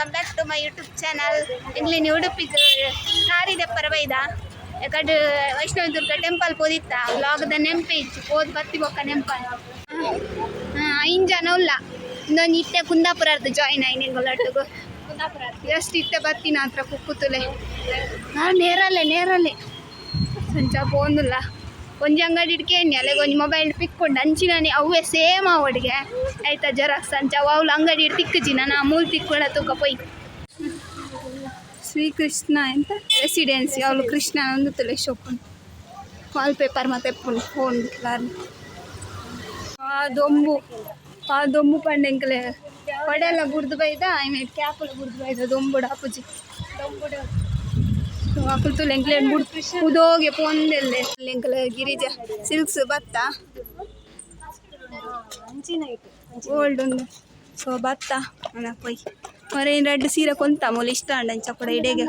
Welcome back to my YouTube channel ಇಲ್ಲಿ ನೀವು ಸಾರಿ ದೆಪ್ಪರ ಪರವೈದ. ಯಾಕಡೆ ವೈಷ್ಣವ ದುರ್ಗ ಟೆಂಪಲ್ ಪೋದಿತ್ತ ವ್ಲಾಗ್ದ ನೆಂಪೆ ಇತ್ತು ಪೋದ್ ಬತ್ತಿ ಬೊಕ್ಕ ನೆಂಪಲ್ ಹಾಂ ಜನ ಉಲ್ಲ ಇನ್ನೊಂದು ಇತ್ತೆ ಅರ್ಧ ಜಾಯಿನ್ ಆಯ್ನಿ ಲಡ್ಡುಗು ಕುಂದಾಪುರ ಎಷ್ಟು ಇಟ್ಟೆ ಬತ್ತಿನ ಹತ್ರ ಕುಕ್ಕುತುಲೆ. ನಾನು ನೇರಲ್ಲೇ ನೇರಲ್ಲೇ. ಸಂಚ ಪೋಂದುಲ್ಲ ಒಂಜಿ ಅಂಗಡಿ ಇಟ್ಕೇನಿ ಅಲ್ಲಿಗೆ ಒಂಜಿ ಮೊಬೈಲ್ ಪಿಕ್ಕೊಂಡು. ಅಂಚಿನಾನೆ ಅವೇ ಸೇಮ್ ಅವಡಿಗೆ ಆಯ್ತಾ ಜೆರಾಕ್ಸ್ ಅಂಚ ಅವಳು ಅಂಗಡಿ ತಿಕ್ಕಜಿನ ನಾ ಮೂಲ್ ತಿಕ್ಕೊಂಡ ತೂಕ ಪೊಯ್. ಶ್ರೀಕೃಷ್ಣ ಎಂತ? ರೆಸಿಡೆನ್ಸಿ ಅವಳು ಕೃಷ್ಣ ಒಂದು ತಲೆ ಶೋಪನ್ ವಾಲ್ಪೇಪರ್ ಮತ್ತೆ ಎಪ್ಪುಂಡು ಫೋನ್ ಆ ದೊಂಬು ಆ ದೊಂಬು ಪಂಡೆಂಕಲೆ ಹೊಡೆಲ್ಲ ಬುರ್ದು ಬೈದ, ಐ ಮೀನ್ ಕ್ಯಾಪುಲ ಬುರ್ದು ಬೈದ ದೊಂಬುಡ ಅಪ್ಪುಜಿ. ದೊಂಬುಡು ಅಕ್ಕುಲ್ ಲೆಂಕ್ಲೆ ಬುಡ್ ಉದೋಗೆ ಪೊಂದೆಲ್ಲೆ ಲೆಂಕ್ಲೆ ಗಿರಿಜ. ಸಿಲ್ಕ್ಸ್ ಭತ್ತ ಗೋಲ್ಡ್ ಒಂದು. ಸೊ ಅಣ್ಣ ಪೊಯ್ ಹೊರೇನು ರೆಡ್ ಸೀರೆ ಕೊಂತ? ಮೂಲ ಇಷ್ಟ ಅಂಡ ಚಪ್ಪಡ ಇಡೆಗೆ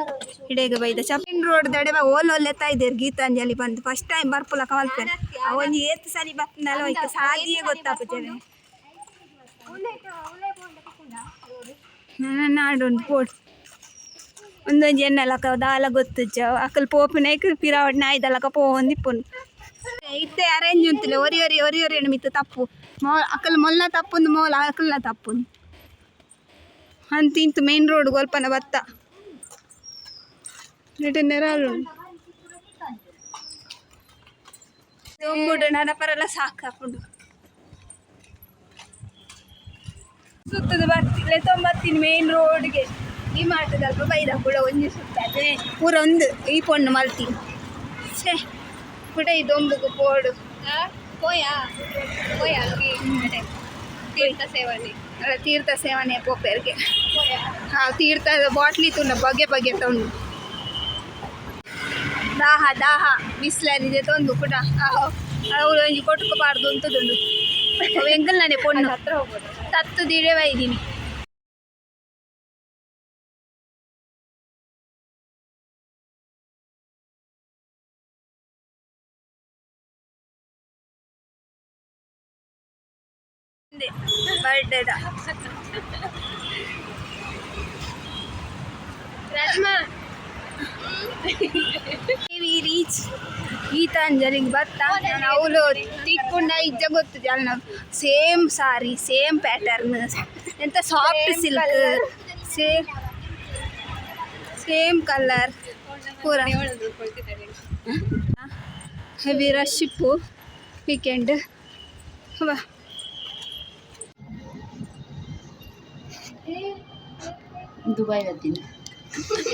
ಇಡೆಗೆ ಬೈದ. ಚಪ್ಪಿನ ರೋಡ್ ದಡೆ ಓಲ್ ಒಲ್ಲೆತ್ತ ಇದ್ದೇರು ಗೀತಾಂಜಲಿ ಬಂದು. ಫಸ್ಟ್ ಟೈಮ್ ಬರ್ಪುಲ ಕವಲ್ಪೇನೆ ಅವನ್ ಏತ್ ಸರಿ ಬತ್ತನಲ್ಲ ಹೋಯ್ತು. ಸಾಜಿಯೇ ಗೊತ್ತಾಗ್ತೇನೆ ನನ್ನ ನಾಡೊಂದು ಪೋಟ್ ಒಂದೊಂದು ಎನ್ನಲಕ ದಾಲ ಗೊತ್ತುಜ್ಜ ಅಕಲ್ ಪೋಪಿನೈಕ್ ಪಿರಾವಡ್ ನಾಯ್ದಲಕ ಪೋಂದು ಇಪ್ಪುನು ಇತ್ತೆ ಅರೇಂಜ್ ಉಂತಿಲ್ಲ ಒರಿ ಒರಿ ಒರಿ ಒರಿ ಮಿತ್ತು ತಪ್ಪು. ಮೋ ಅಕಲ್ ಮೊಲ್ಲ ತಪ್ಪುಂದು ಮೋಲ ಅಕಲ್ನ ತಪ್ಪುಂದು. ಅಂತ ಇಂತು ಮೇನ್ ರೋಡ್ ಗೊಲ್ಪನ ರಿಟರ್ನ್ ನೆರಾಳು ದೊಂಬುಡು ನನಪರೆಲ್ಲ ಸಾಕು ಹಾಕೊಂಡು ಸುತ್ತದ ಬರ್ತಿಲ್ಲ ತೊಂಬತ್ತಿನ ಮೇನ್ ರೋಡ್ಗೆ. ಈ ಮಾತದಲ್ಪ ಬೈದ ಪೂರ ಒಂಜಿ ಸುತ್ತೆ ಪೂರ ಒಂದು ಈ ಪೊಣ್ಣು ಮಲ್ತಿ. ಛೇ ಪುಟ ಈ ದೊಂಬುಗು ಪೋಡು ಪೋಯಾ? ಪೋಯಾ ತೀರ್ಥ ಸೇವನೆ. ಅಲ್ಲ ತೀರ್ಥ ಸೇವನೆ ಪೋಪೆರ್ಗೆ ಹಾ ತೀರ್ಥ ಬಾಟ್ಲಿ ತುಂಡ ಬಗೆ ಬಗೆ ತೊಂಡು. ದಾಹ ದಾಹ ಬಿಸಿಲರಿದೆ ತೊಂದು ಕೂಡ. ಅವ್ರು ಒಂಜಿ ಕೊಟ್ಟುಕೋಬಾರ್ದು ಅಂತದುಂಡು ಎಂಗಲ್ ನಾನೇ ಪೊಣ್ಣು. ಹತ್ರ ಹೋಗ್ಬೋದು. ತತ್ತು ದಿಡೇವ ಇದ್ದೀನಿ ಬರ್ಡೇದ ವಿ ರೀಚ್ ಗೀತಾಂಜಲಿಗೆ ಬತ್ತ ನಾನು ಅವಳು ತಿಕ್ಕೊಂಡ ಇಜ್ಜ ಗೊತ್ತಿದೆ ಅಲ್ಲಿ ನಾವು ಸೇಮ್ ಸಾರಿ ಸೇಮ್ ಪ್ಯಾಟರ್ನ್ ಎಂತ soft silk same same colour ಪೂರ. ಹೆವಿ ರಶ್ ಇಪ್ಪು ವೀಕೆಂಡ್ ಬಾ ದುಬಾಯ್ ಬರ್ತೀನಿ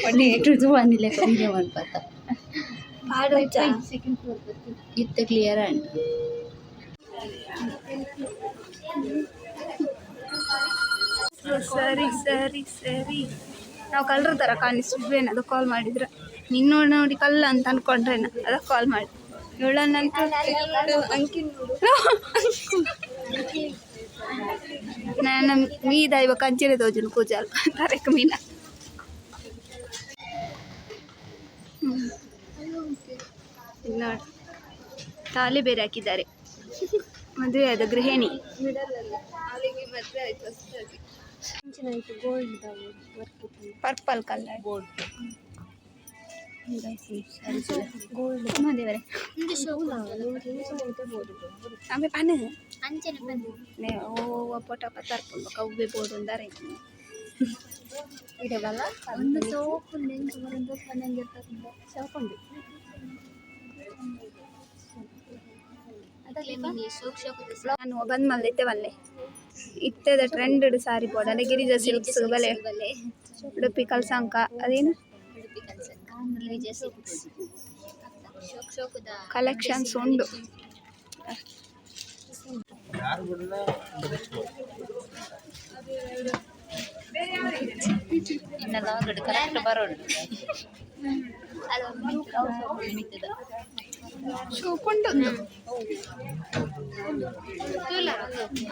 ಒಳ್ಳೆ ಎಟ್ಟು ಬಂದಿಲ್ಲ ಕಮ್ಮಿ ಮಾಡ್ಬಾರ್ದ ಇತ್ತ ಕ್ಲಿಯರ್ ಆ್ಯಂಡ್ ಸರಿ ಸರಿ ಸರಿ. ನಾವು ಕಲ್ರ ಥರ ಕಾಣಿಸ್ತಿದ್ವೇನು ಅದು ಕಾಲ್ ಮಾಡಿದ್ರೆ. ನಿನ್ನ ನೋಡಿ ನೋಡಿ ಕಲ್ಲ ಅಂತ ಅನ್ಕೊಂಡ್ರೇನ ಅದಕ್ಕೆ ಕಾಲ್ ಮಾಡಿ. ಇವಳನ್ನಂತ ಅಂಕಿ ಮೀದ ಇವ ಕಂಚಿನ ತೋಜನು ಕೂಜಾಲ್ ತರಕ ಮೀನ. ಇಲ್ಲಿ ನೋಡಿ. ತಾಲಿ ಬೇರೆ ಹಾಕಿದ್ದಾರೆ. ಮದುವೆ ಆದ ಗೃಹಿಣಿ. ಪರ್ಪಲ್ ಕಲರ್ ಗೋಲ್ಡ್ ಆಮೇಲೆ ಪನ ನೇ ಓ ಪೋಟ ಪತ್ತಾರ್ಪುಂಡು ನಾನು ಬಂದ್ ಮಲ್ದೆ ಇತ್ತೆ ಬಲ್ಲೆ ಇತ್ತೆದ ಟ್ರೆಂಡೆಡ್ ಸಾರಿ ಬೋಡ ಗಿರಿಜಾ ಸಿಲ್ಕ್ಸ್ ಬಲೆ ಉಡುಪಿ ಕಲ್ಸಂಕ ಅದೇನು ಕಲೆಕ್ಷನ್ಸ್ ಉಂಡು ಇನ್ನೆಲ್ಲ ಆಗಡು ಕರೆಕ್ಟ್ ಬರೋಡು ಶೋಪುಂಡು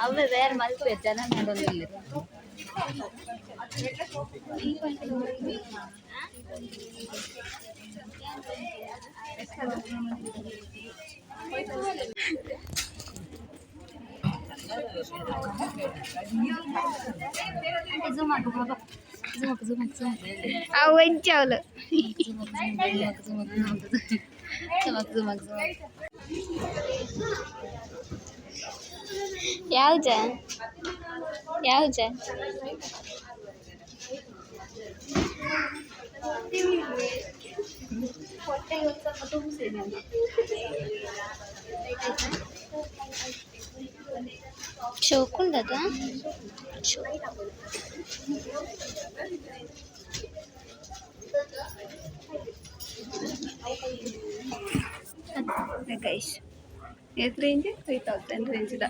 ಅವೇ ಬೇರೆ ಮಲ್ಪೆ ಜನ ನೋಡೋದಿಲ್ಲ అంటే జూమ్ क्या हो जाए చోకు ఉండదా గైస్ ఎంత రేంజ్ త్రీ థౌజండ్ రేంజ్ దా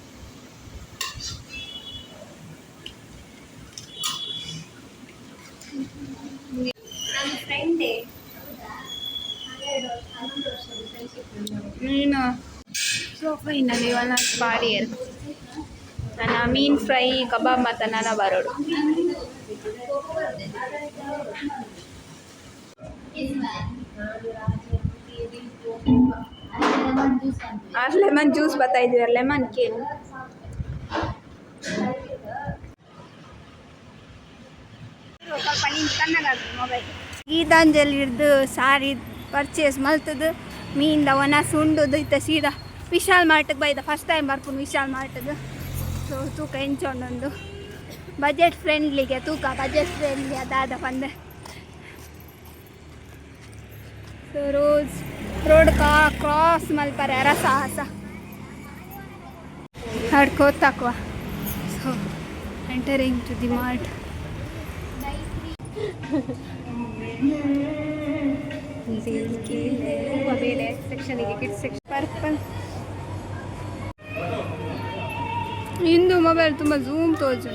ಫ್ರೆಂಡೇ ನೀನು? ಸೊ ಫೈನಲಿ ಬಾರಿ ಇರು ನನ್ನ ಮೀನ್ ಫ್ರೈ ಕಬಾಬ್ ಮತ್ತು ನನ್ನ ಬರೋಡು. ಆರು ಲೆಮನ್ ಜ್ಯೂಸ್ ಬರ್ತಾಯಿದ್ವಿ ಲೆಮನ್ ಕೇನ್ ಸ್ವಲ್ಪ ನಿಂತು ಕಣ್ಣಾಗ ಮೊಬೈಲ್ ಗೀತಾಂಜಲಿ ಹಿಡ್ದು ಸಾರಿ ಪರ್ಚೇಸ್ ಮಲ್ತದು ಮೀನ್ದ ಒಣ ಸುಂಡುದು, ಇತ್ತ ಸೀದಾ ವಿಶಾಲ್ ಮಾರ್ಟ್ ಬೈದ ಫಸ್ಟ್ ಟೈಮ್ ಬರ್ಕೊಂಡು ವಿಶಾಲ್ ಮಾರ್ಟ್ಗೆ ಸೊ ತೂಕ ಎಂಚೊಂಡೊಂದು ಬಜೆಟ್ ಫ್ರೆಂಡ್ಲಿಗೆ ತೂಕ ಬಜೆಟ್ ಫ್ರೆಂಡ್ಲಿ ಅದಾದ ಬಂದೆ ಸೊ ರೋಸ್ ರೋಡ್ ಕಾ ಕ್ರಾಸ್ ಮಲ್ಪರೆ, ರಸಾಹಸ. ಹಡ್ಕೋತಾಕ್ವ so entering to the mart ಬೇಲೆ ಸೆಕ್ಷನಿಗೆ ಕಿಡ್ಸ್ ಸೆಕ್ಷನ್ ಪರ್ಪಲ್ ಇಂದು ಮೊಬೈಲ್ ತುಂಬ ಝೂಮ್ ತೋಜು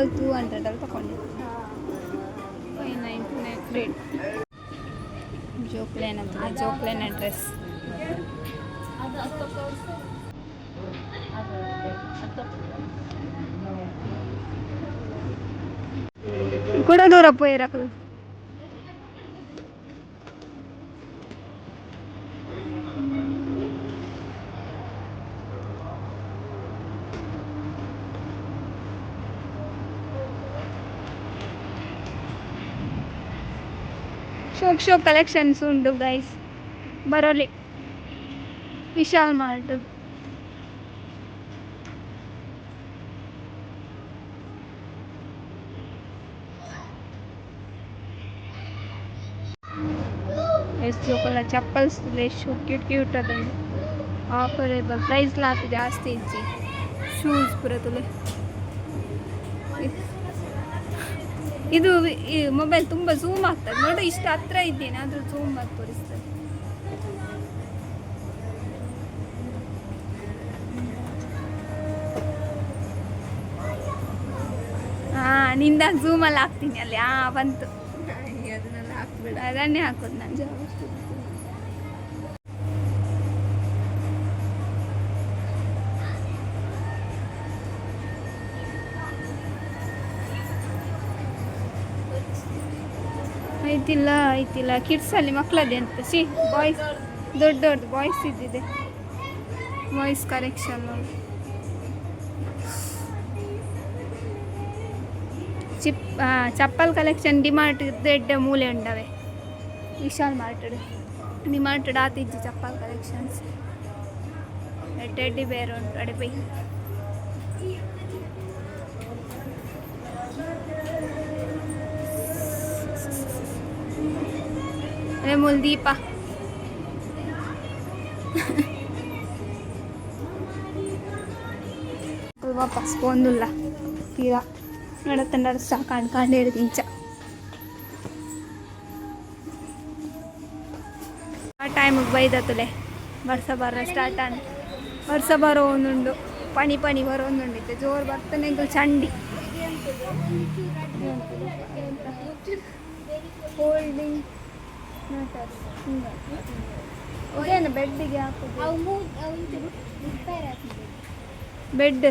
ನಾವಲ್ಲಿ ಟೂ ಹಂಡ್ರೆಡಲ್ಲಿ ತಗೊಂಡಿದ್ವಿ ಫೈವ್ ನೈಂಟಿ ನೈನ್ ರೇಟ್ ಜೋಕ್ಲೇನ್ ಅಂತ ಜೋಕ್ಲೇನ್ ಅಡ್ರೆಸ್ ಕೂಡ ದೂರ ಪೋಯಿ ಶೋಕ್ ಶೋಕ್ ಕಲೆಕ್ಷನ್ಸ್ ಉಂಟು ಗೈಸ್ ಬರೋಲಿ. ವಿಶಾಲ್ ಮಾರ್ಟ್. ಎಷ್ಟು ಲೋಕಲ್ಲ ಚಪ್ಪಲ್ಸ್ ಎಷ್ಟು ಕ್ಯೂಟ್ ಕ್ಯೂಟ್ ಅದಂದು ಆಫರೇಬಲ್ ಪ್ರೈಸ್ ಲಾಕ್ ಜಾಸ್ತಿ ಇಜ್ಜಿ. ಶೂಸ್ ತುಲೆ ಇದು ಈ ಮೊಬೈಲ್ ತುಂಬ ಝೂಮ್ ಆಗ್ತದೆ. ನೋಡಿ ಇಷ್ಟು ಹತ್ರ ಇದ್ದೇನೆ ಆದರೂ ಝೂಮ್ ಆಗಿ ತೋರಿಸ್ತದೆ ಹಾಂ ನಿಂದ ಝೂಮಲ್ಲಿ ಹಾಕ್ತೀನಿ ಅಲ್ಲಿ. ಹಾಂ ಬಂತು. ಅದನ್ನೇ ಹಾಕೋದು ನಾನು ಐತಿಲ್ಲ ಐತಿಲ್ಲ ಕಿಡ್ಸಲ್ಲಿ ಮಕ್ಕಳದ್ದೆ ಅಂತ. ಸಿ ಬಾಯ್ಸ್ ದೊಡ್ಡ ದೊಡ್ಡ boys ಇದ್ದಿದೆ. Boys collection cheap chappal collection DMart ದೊಡ್ಡ ಮೂಲೆ ಉಂಡವೆ ವಿಶಾಲ್ ಮಾರ್ಟ್ ಡಿಮಾರ್ಟ್ ಆತಿಜ್ಜಿ ಚಪ್ಪಲ್ ಕಲೆಕ್ಷನ್ಸ್ ಟೆಡ್ಡಿ ಬೇರೆ ಉಂಟು ಅಡೆಪೈ ರೆಮೂಲ್ ದೀಪ ಅಲ್ವಾ ಪೋಂದುಲ್ಲ ತೀರಾ ನಡತ ನಡ್ಸ ಕಾಣ್ಕೊಂಡು ಹೇಳಿದ ಇಂಚ ಆ ಟೈಮಿಗೆ ಬೈದತ್ತಲೆ ವರ್ಷ ಬರೋ ಸ್ಟಾರ್ಟ್ ಆನ್ ವರ್ಷ ಬರೋ ಒಂದುಂಡು ಪಣಿ ಪಣಿ ಬರೋ ಒಂದುಂಡಿತ್ತು ಜೋರು ಬರ್ತಾನೆ ಚಂಡಿ ಹೋಲ್ಡಿಂಗ್ ಇದೇನು ಬೆಡ್ಡಿಗೆ ಹಾಕೋದು? ಬೆಡ್.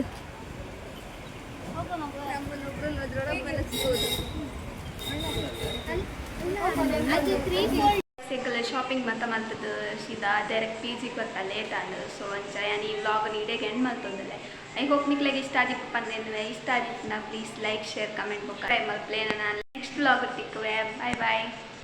ಅದು ಶಾಪಿಂಗ್ ಮತ್ತ ಮತ್ತದು ಸೀದಾ ಡೈರೆಕ್ಟ್ ಪಿ ಜಿಗೆ ಬರ್ತಾ ಲೇಟ್ ಆಂಡ್ ಸೊ ಅಂಚ ಯಾನ್ ಈ ವ್ಲಾಗ್ ಇಡೇಗೆ ಎಂಡ್ ಮಲ್ತೊಂದಿಲ್ಲ ಐ ಹೋಪ್ ನಿಕ್ಲೆಗ್ ಇಷ್ಟ ಆದಿಪ್ಪ ಪಂದೇನೆ ಇಷ್ಟ ಆದಿತ್ತು ನಾ please like share comment book try ಮಲ್ಪ್ಲೇನ ನಾನು ನೆಕ್ಸ್ಟ್ ವ್ಲಾಗ್ ತಿಕ್ಕುವೆ ಬಾಯ್ ಬಾಯ್